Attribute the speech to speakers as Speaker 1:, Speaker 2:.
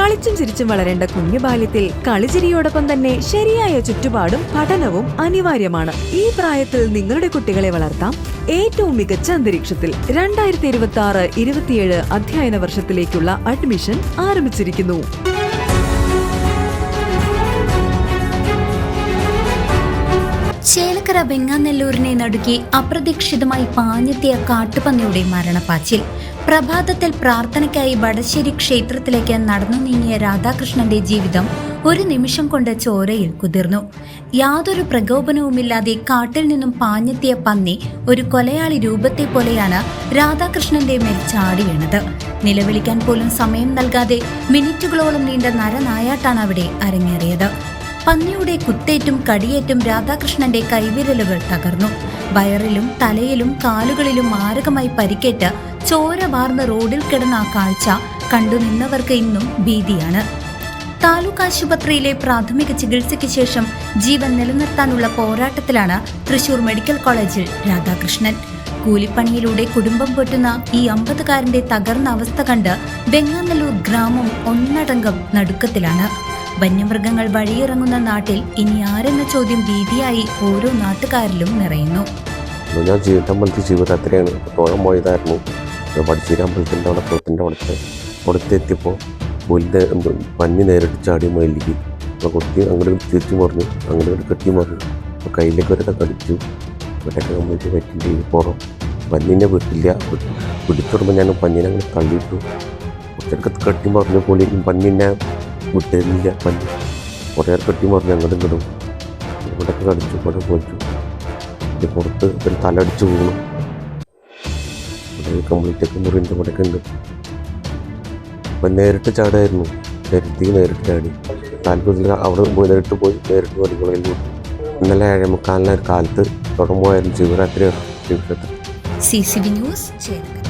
Speaker 1: കളിച്ചും ചിരിച്ചും വളരേണ്ട കുഞ്ഞു ബാല്യത്തിൽ കളിചിരിയോടൊപ്പം തന്നെ ശരിയായ ചുറ്റുപാടും പഠനവും അനിവാര്യമാണ്. ഈ പ്രായത്തിൽ നിങ്ങളുടെ കുട്ടികളെ വളർത്താം. ഏറ്റവും മികച്ച അന്തരീക്ഷത്തിൽ രണ്ടായിരത്തി ഇരുപത്തി ആറ് ഇരുപത്തിയേഴ് അധ്യയന വർഷത്തിലേക്കുള്ള അഡ്മിഷൻ ആരംഭിച്ചിരിക്കുന്നു.
Speaker 2: ചേലക്കര വെങ്ങാനെല്ലൂരിനെ നടുക്കി അപ്രതീക്ഷിതമായി പാഞ്ഞെത്തിയ കാട്ടുപന്നിയുടെ മരണപ്പാച്ചിൽ. പ്രഭാതത്തിൽ പ്രാർത്ഥനയ്ക്കായി വടശ്ശേരി ക്ഷേത്രത്തിലേക്ക് നടന്നു നീങ്ങിയ രാധാകൃഷ്ണന്റെ ജീവിതം ഒരു നിമിഷം കൊണ്ട് ചോരയിൽ കുതിർന്നു. യാതൊരു പ്രകോപനവുമില്ലാതെ കാട്ടിൽ നിന്നും പാഞ്ഞെത്തിയ പന്നി ഒരു കൊലയാളി രൂപത്തെ പോലെയാണ് രാധാകൃഷ്ണന്റെ മേൽ ചാടി വീണത്. നിലവിളിക്കാൻ പോലും സമയം നൽകാതെ മിനിറ്റുകളോളം നീണ്ട നരനായാട്ടാണ് അവിടെ അരങ്ങേറിയത്. പന്നിയുടെ കുത്തേറ്റും കടിയേറ്റും രാധാകൃഷ്ണന്റെ കൈവിരലുകൾ തകർന്നു. വയറിലും തലയിലും കാലുകളിലും മാരകമായി പരിക്കേറ്റ് ചോര വാർന്ന റോഡിൽ കിടന്ന ആ കാഴ്ച കണ്ടുനിന്നവർക്ക് ഇന്നും ഭീതിയാണ്. താലൂക്ക് ആശുപത്രിയിലെ പ്രാഥമിക ചികിത്സയ്ക്ക് ശേഷം ജീവൻ നിലനിർത്താനുള്ള പോരാട്ടത്തിലാണ് തൃശൂർ മെഡിക്കൽ കോളേജിൽ രാധാകൃഷ്ണൻ. കൂലിപ്പണിയിലൂടെ കുടുംബം പൊട്ടുന്ന ഈ അമ്പതുകാരന്റെ തകർന്ന അവസ്ഥ കണ്ട് വെങ്ങാനല്ലൂർ ഗ്രാമം ഒന്നടങ്കം നടുക്കത്തിലാണ്. വന്യമൃഗങ്ങൾ വഴിയിറങ്ങുന്ന നാട്ടിൽ ഇനി ആരെന്ന ചോദ്യം ഭീതിയായി ഓരോ നാട്ടുകാരിലും നിറയുന്നു.
Speaker 3: ഞാൻ ജീവിതമ്പലത്തിൽ ശിവരാത്രിയാണ് തോളം പോയതായിരുന്നു. പഠിച്ചേരി അവിടെ കുളത്തിന്റെ അവിടുത്തെ അവിടുത്തെ എത്തിയപ്പോൾ എന്തോ നേരിട്ട് ചാടി മയിലേക്ക് അപ്പോൾ കുത്തി അങ്ങോട്ട് തിരിച്ചു മറിഞ്ഞു. അങ്ങോട്ട് കെട്ടി മറിഞ്ഞു. അപ്പോൾ കയ്യിലേക്ക് വരെ കടിച്ചു ഇവിടെയൊക്കെ കംപ്ലീറ്റ് പറ്റിന്റെ പുറം പഞ്ഞിനെ വിട്ടില്ല. പിടിച്ചിടുമ്പോൾ ഞാൻ പഞ്ഞിനെ അങ്ങനെ തള്ളിയിട്ടു. കുറച്ചൊക്കെ കെട്ടി മറിഞ്ഞ പോലെയും പന്നീനെ വിട്ടില്ല പണ്ട് കുറേ കെട്ടി മറിഞ്ഞ് അങ്ങോട്ടും ഇങ്ങോട്ടും ഇവിടെയൊക്കെ കടിച്ചു ഇവിടെ പോയിച്ചു ഇത് പുറത്ത് ഒരു തലടിച്ച് വീണു. ഇവിടെ കംപ്ലീറ്റ് ഒക്കെ മുറിന്റെ ഇവിടെയൊക്കെ ഉണ്ട്. അപ്പം നേരിട്ട് ചാടായിരുന്നു. നേരിട്ട് നേരിട്ട് ചാടി. താല്പര്യത്തിൽ അവിടെ പോയി നേരിട്ട് പോയി നേരിട്ട് പഠിക്കണമെങ്കിൽ പോയി ഇന്നലെ ഏഴേ മുക്കാലിന് കാലത്ത് തുടങ്ങുമായിരുന്നു. Shivaratri Shivaratri.
Speaker 2: C C B news ചേർക്കൽ